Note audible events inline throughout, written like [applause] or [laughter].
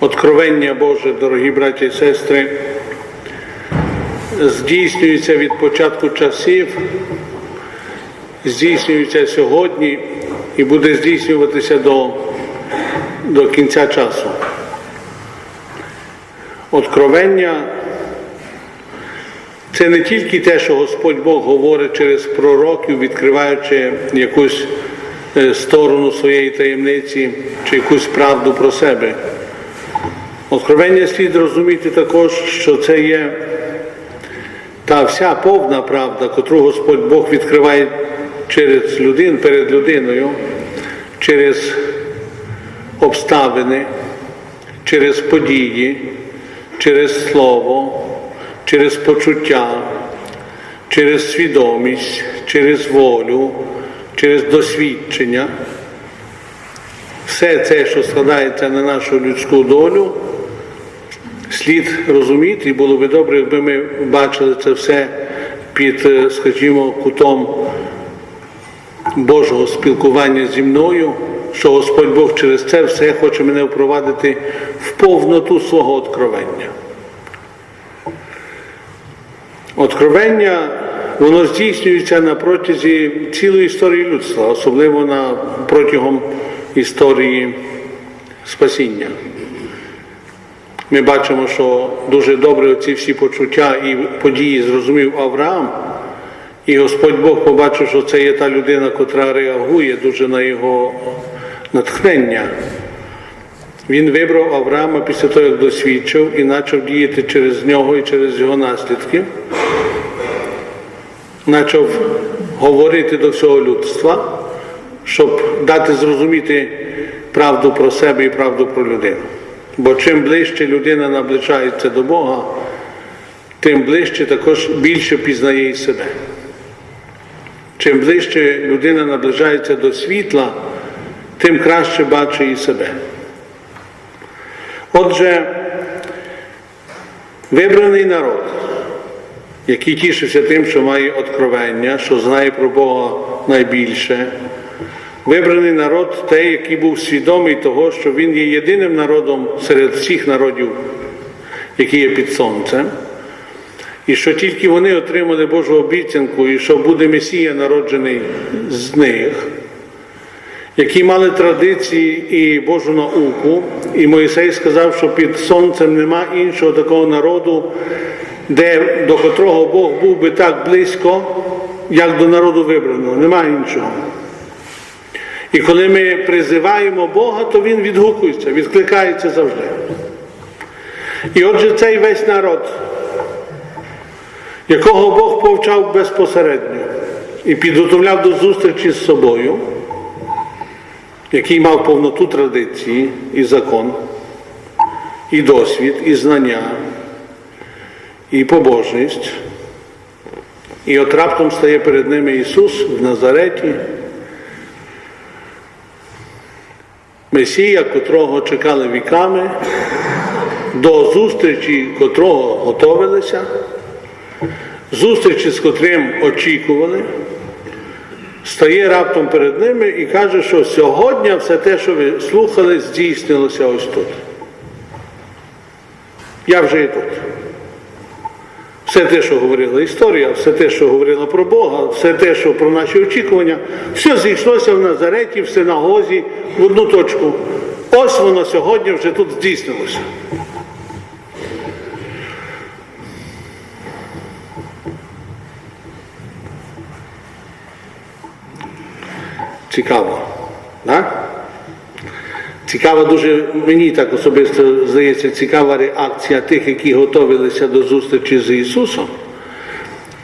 Откровення Боже, дорогі браті і сестри, здійснюється від початку часів, здійснюється сьогодні і буде здійснюватися до, до кінця часу. Откровення це не тільки те, що Господь Бог говорить через пророків, відкриваючи якусь е, сторону своєї таємниці чи якусь правду про себе. Откровення слід розуміти також, що це є та вся повна правда, котру Господь Бог відкриває через людин, перед людиною, через обставини, через події, через слово, через почуття, через свідомість, через волю, через досвідчення. Все це, що складається на нашу людську долю, слід розуміти, і було би добре, якби ми бачили це все під, е, скажімо, кутом Божого спілкування зі мною, що Господь Бог через це все хоче мене впровадити в повноту свого откровення. Откровення воно здійснюється на протязі цілої історії людства, особливо на, протягом історії спасіння. Ми бачимо, що дуже добре ці всі почуття і події зрозумів Авраам, і Господь Бог побачив, що це є та людина, котра реагує дуже на його натхнення. Він вибрав Авраама після того, як досвідчив і почав діяти через нього і через його наслідки. Почав говорити до всього людства, щоб дати зрозуміти правду про себе і правду про людину. Бо чим ближче людина наближається до Бога, тим ближче також більше пізнає і себе. Чим ближче людина наближається до світла, тим краще бачить і себе. Отже, вибраний народ, який тішився тим, що має откровення, що знає про Бога найбільше, вибраний народ той, який був свідомий того, що він є єдиним народом серед всіх народів, які є під сонцем, і що тільки вони отримали Божу обіцянку, і що буде Месія народжений з них які мали традиції і Божу науку, і Моїсей сказав, що під сонцем нема іншого такого народу, де, до котрого Бог був би так близько, як до народу вибраного. Нема іншого. І коли ми призиваємо Бога, то Він відгукується, відкликається завжди. І отже, цей весь народ, якого Бог повчав безпосередньо і підготовляв до зустрічі з собою який мав повноту традиції і закон, і досвід, і знання, і побожність. І от раптом стає перед ними Ісус в Назареті, Месія, котрого чекали віками, до зустрічі котрого готовилися, зустрічі з котрим очікували стає раптом перед ними і каже, що сьогодні все те, що ви слухали, здійснилося ось тут. Я вже і тут. Все те, що говорила історія, все те, що говорила про Бога, все те, що про наші очікування, все зійшлося в Назареті, в синагозі, в одну точку. Ось воно сьогодні вже тут здійснилося. Цікаво. Так? Цікава дуже, мені так особисто здається, цікава реакція тих, які готувалися до зустрічі з Ісусом,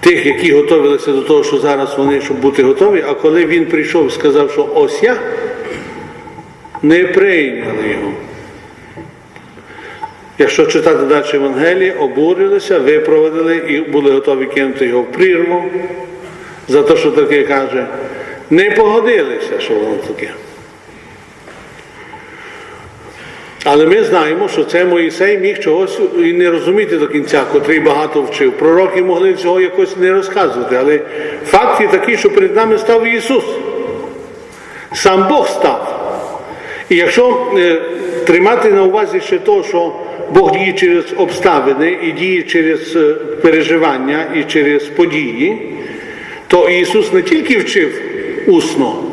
тих, які готувалися до того, що зараз вони, щоб бути готові, а коли Він прийшов і сказав, що ось я, не прийняли його. Якщо читати далі Євангеліє, обурилися, випроводили і були готові кинути його в прірву за те, що таке каже, не погодилися, що воно таке. Але ми знаємо, що це Моїсей міг чогось і не розуміти до кінця, котрий багато вчив. Пророки могли цього якось не розказувати. Але факт є такий, що перед нами став Ісус. Сам Бог став. І якщо е, тримати на увазі ще то, що Бог діє через обставини і діє через е, переживання і через події, то Ісус не тільки вчив усно,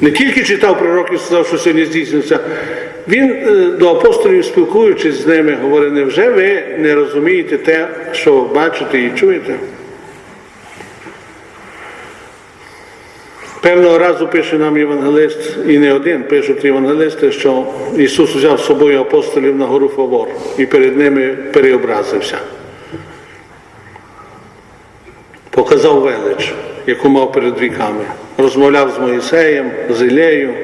не тільки читав пророків, сказав, що сьогодні здійсниться. Він е, до апостолів, спілкуючись з ними, говорить, невже ви не розумієте те, що бачите і чуєте? Певного разу пише нам євангелист, і не один, пишуть євангелисти, що Ісус взяв з собою апостолів на гору Фавор і перед ними переобразився. Показав велич, яку мав перед віками. Розмовляв з Моїсеєм, з Ілею.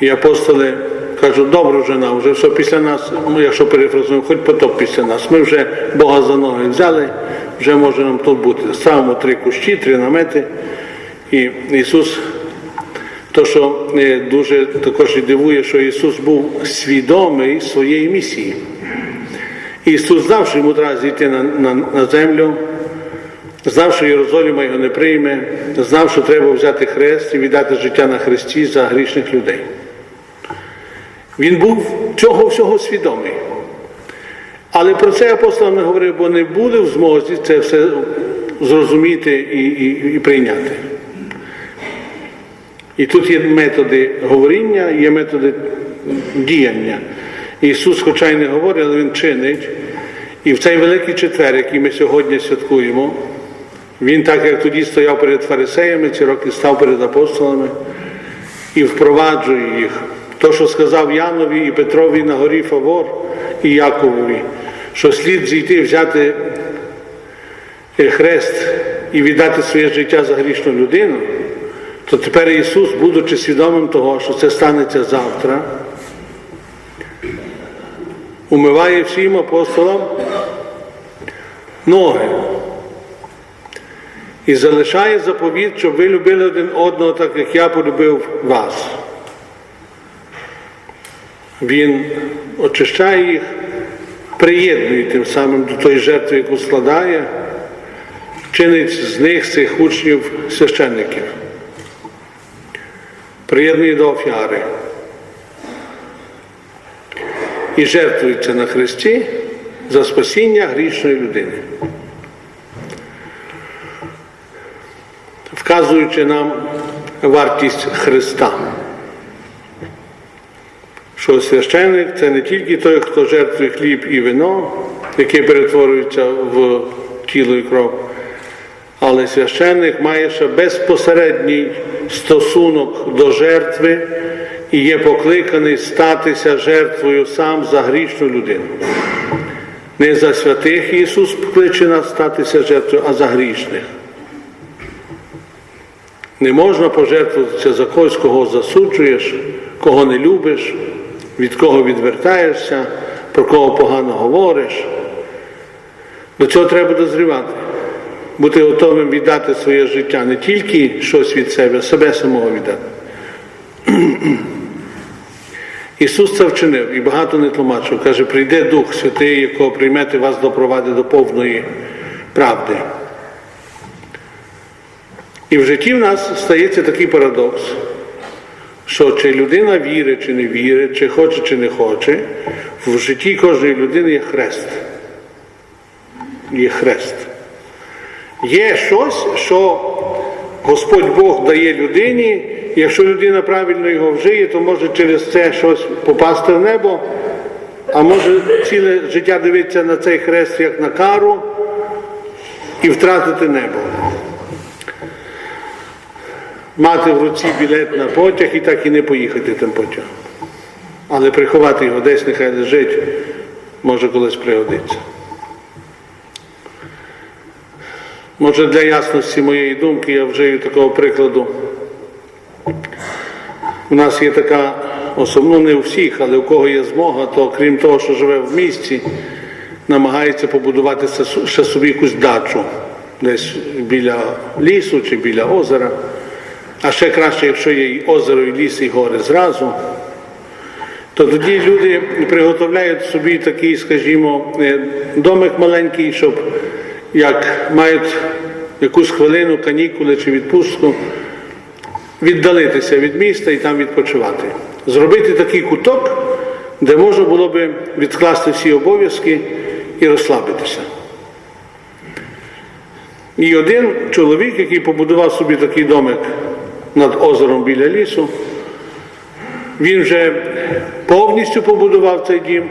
І апостоли кажуть, добре вже нам, вже все після нас, ну якщо перефразуємо, хоч потоп після нас. Ми вже Бога за ноги взяли, вже може нам тут бути. Ставимо три кущі, три намети. І Ісус, то, що е, дуже також і дивує, що Ісус був свідомий своєї місії. Ісус знав, що йому треба зійти на, на, на землю, знав, що Єрусалима його не прийме, знав, що треба взяти хрест і віддати життя на хресті за грішних людей. Він був цього всього свідомий. Але про це апостол не говорив, бо не були в змозі це все зрозуміти і, і, і прийняти. І тут є методи говоріння, є методи діяння. Ісус, хоча й не говорить, але Він чинить. І в цей великий четвер, який ми сьогодні святкуємо, він так як тоді стояв перед фарисеями, ці роки став перед апостолами і впроваджує їх. То, що сказав Янові і Петрові на горі Фавор і Яковові, що слід зійти, взяти е, хрест і віддати своє життя за грішну людину, то тепер Ісус, будучи свідомим того, що це станеться завтра, умиває всім апостолам ноги і залишає заповіт, щоб ви любили один одного, так як я полюбив вас. Він очищає їх, приєднує тим самим до тої жертви, яку складає, чинить з них, цих учнів, священників, приєднує до офіари. І жертвується на Христі за спасіння грішної людини. Вказуючи нам вартість Христа що священник це не тільки той, хто жертвує хліб і вино, яке перетворюється в тіло і кров, але священник має ще безпосередній стосунок до жертви і є покликаний статися жертвою сам за грішну людину. Не за святих Ісус кличе нас статися жертвою, а за грішних. Не можна пожертвуватися за когось, кого засуджуєш, кого не любиш, від кого відвертаєшся, про кого погано говориш. До цього треба дозрівати, бути готовим віддати своє життя, не тільки щось від себе, себе самого віддати. [clears throat] Ісус це вчинив і багато не тлумачив. Каже, прийде Дух Святий, якого приймете вас допровадить до повної правди. І в житті в нас стається такий парадокс, що чи людина вірить, чи не вірить, чи хоче, чи не хоче, в житті кожної людини є хрест. Є хрест. Є щось, що Господь Бог дає людині, якщо людина правильно його вжиє, то може через це щось попасти в небо, а може ціле життя дивитися на цей хрест як на кару і втратити небо мати в руці білет на потяг і так і не поїхати тим потягом. Але приховати його десь нехай лежить, може колись пригодиться. Може для ясності моєї думки я вжию такого прикладу. У нас є така особливо не у всіх, але у кого є змога, то крім того, що живе в місті, намагається побудувати ще собі якусь дачу десь біля лісу чи біля озера. А ще краще, якщо є і озеро, і ліс, і гори зразу, то тоді люди приготовляють собі такий, скажімо, е, домик маленький, щоб як мають якусь хвилину, канікули чи відпустку, віддалитися від міста і там відпочивати. Зробити такий куток, де можна було би відкласти всі обов'язки і розслабитися. І один чоловік, який побудував собі такий домик над озером біля лісу, він вже повністю побудував цей дім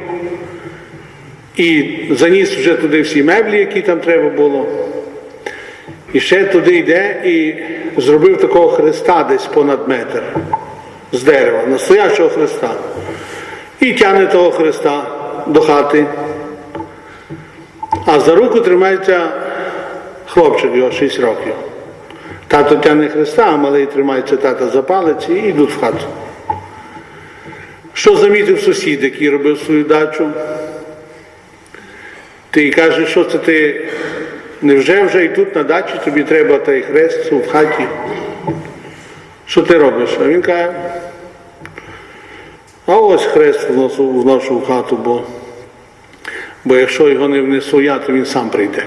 і заніс вже туди всі меблі, які там треба було. І ще туди йде і зробив такого хреста десь понад метр з дерева, настоящого хреста. І тягне того хреста до хати. А за руку тримається хлопчик його 6 років. Тато тягне хреста, а малий тримається тата за палець і йдуть в хату. Що замітив сусід, який робив свою дачу? Ти каже, що це ти невже вже і тут на дачі тобі треба той хрест в хаті? Що ти робиш? А він каже, а ось хрест вношу, в хату, бо, бо якщо його не внесу я, то він сам прийде.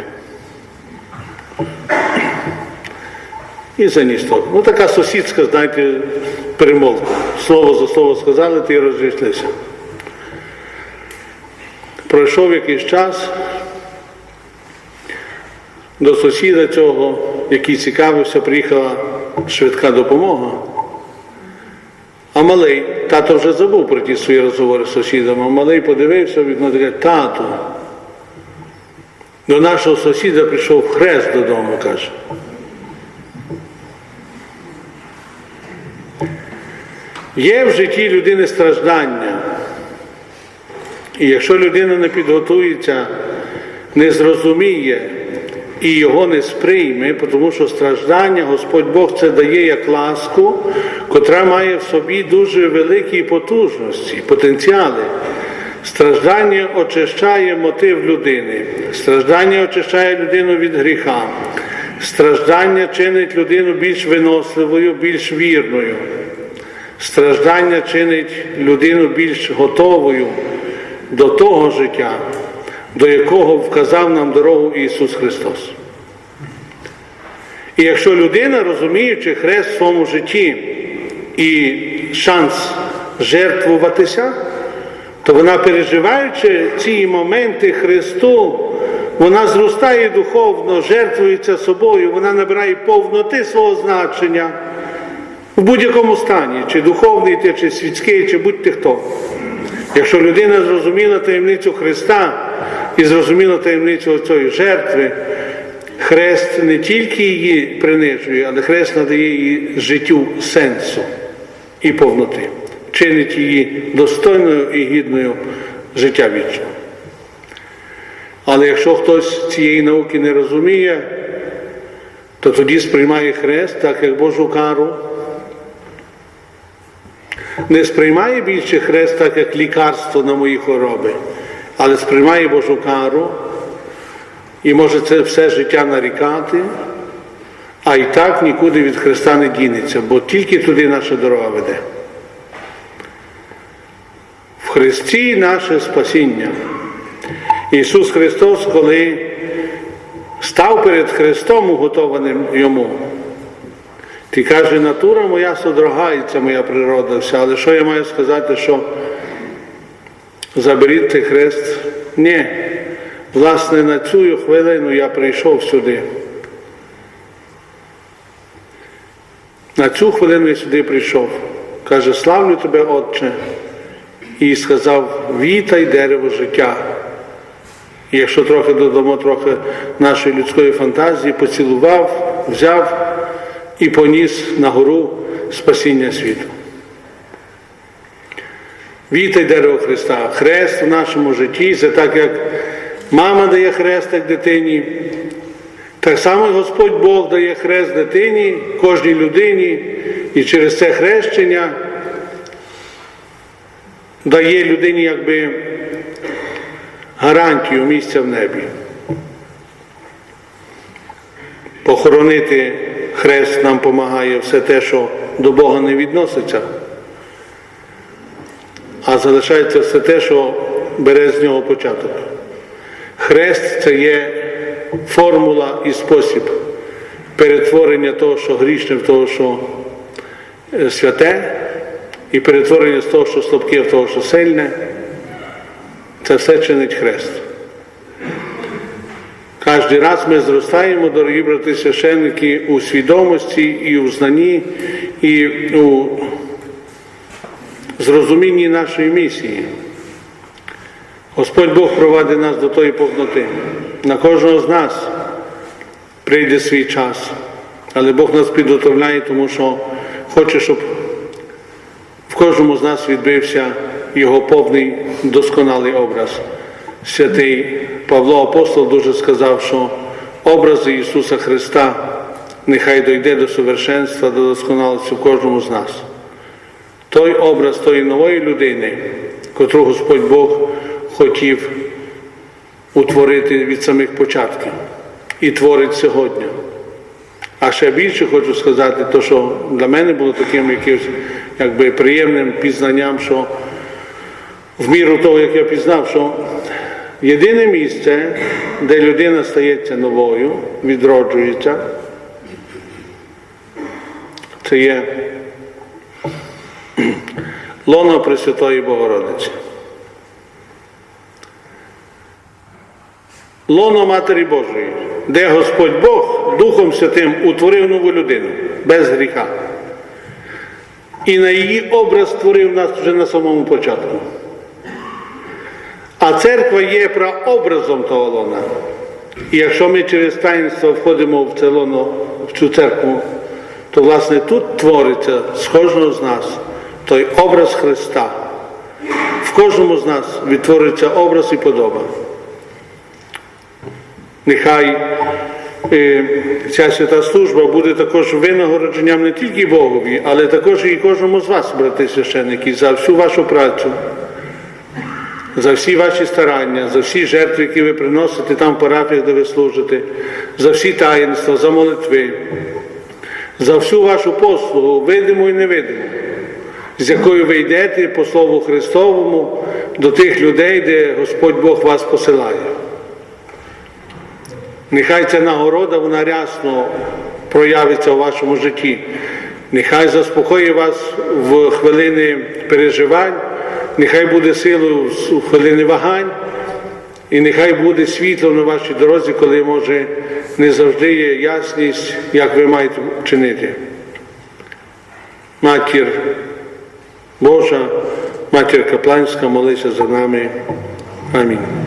І заніс то. Ну така сусідська, знаєте, перемовка. Слово за слово сказали, ти розійшлися. Пройшов якийсь час до сусіда цього, який цікавився, приїхала швидка допомога. А малий, тато вже забув про ті свої розговори з сусідом, а малий подивився в вікно і каже, тату, до нашого сусіда прийшов хрест додому, каже. Є в житті людини страждання. І якщо людина не підготується, не зрозуміє і його не сприйме, тому що страждання Господь Бог це дає як ласку, котра має в собі дуже великі потужності, потенціали. Страждання очищає мотив людини, страждання очищає людину від гріха, страждання чинить людину більш виносливою, більш вірною. Страждання чинить людину більш готовою до того життя, до якого вказав нам дорогу Ісус Христос. І якщо людина, розуміючи хрест в своєму житті і шанс жертвуватися, то вона, переживаючи ці моменти Христу, вона зростає духовно, жертвується собою, вона набирає повноти свого значення в будь-якому стані, чи духовний, ти, чи світський, чи будь-ти хто. Якщо людина зрозуміла таємницю Христа і зрозуміла таємницю цієї жертви, хрест не тільки її принижує, але хрест надає їй життю сенсу і повноти, чинить її достойною і гідною життя вічного. Але якщо хтось цієї науки не розуміє, то тоді сприймає хрест так, як Божу кару не сприймає більше хрест так, як лікарство на мої хвороби, але сприймає Божу кару і може це все життя нарікати, а і так нікуди від Христа не дінеться, бо тільки туди наша дорога веде. В Христі наше спасіння. Ісус Христос, коли став перед Христом уготованим йому, ти каже, натура моя содрогається, моя природа вся, але що я маю сказати, що заберіть хрест? Ні. Власне, на цю хвилину я прийшов сюди. На цю хвилину я сюди прийшов. Каже, славлю тебе, Отче. І сказав, вітай дерево життя. І якщо трохи додамо трохи нашої людської фантазії, поцілував, взяв і поніс на гору спасіння світу. Вітай дерево Христа. Хрест в нашому житті це так, як мама дає хрест як дитині, так само Господь Бог дає хрест дитині, кожній людині, і через це хрещення дає людині якби гарантію місця в небі. Похоронити хрест нам допомагає все те, що до Бога не відноситься, а залишається все те, що бере з нього початок. Хрест це є формула і спосіб перетворення того, що грішне, в того, що е, святе і перетворення з того, що слабке, в того, що сильне, це все чинить хрест. Кожен раз ми зростаємо, дорогі брати священники, у свідомості і у знанні, і у зрозумінні нашої місії. Господь Бог провадить нас до тої повноти. На кожного з нас прийде свій час, але Бог нас підготовляє, тому що хоче, щоб в кожному з нас відбився його повний досконалий образ. Святий Павло Апостол дуже сказав, що образ Ісуса Христа нехай дойде до совершенства, до досконалості в кожному з нас. Той образ тої нової людини, котру Господь Бог хотів утворити від самих початків і творить сьогодні. А ще більше хочу сказати, то, що для мене було таким якимось якби, приємним пізнанням, що в міру того, як я пізнав, що єдине місце, де людина стається новою, відроджується, це є лоно Пресвятої Богородиці. Лоно Матері Божої, де Господь Бог Духом Святим утворив нову людину без гріха. І на її образ створив нас вже на самому початку. А церква є прообразом того лона. І якщо ми через таїнство входимо в це лоно, в цю церкву, то власне тут твориться з кожного з нас той образ Христа. В кожному з нас відтворюється образ і подоба. Нехай е, ця свята служба буде також винагородженням не тільки Богові, але також і кожному з вас, брати священники, за всю вашу працю, за всі ваші старання, за всі жертви, які ви приносите там в парафіях, де ви служите, за всі таїнства, за молитви, за всю вашу послугу, видиму і невидиму, з якою ви йдете по Слову Христовому до тих людей, де Господь Бог вас посилає. Нехай ця нагорода вона рясно проявиться у вашому житті. Нехай заспокоїть вас в хвилини переживань, нехай буде силою в хвилини вагань, і нехай буде світло на вашій дорозі, коли може не завжди є ясність, як ви маєте чинити. Матір Божа, матір Капланська, молися за нами. Амінь.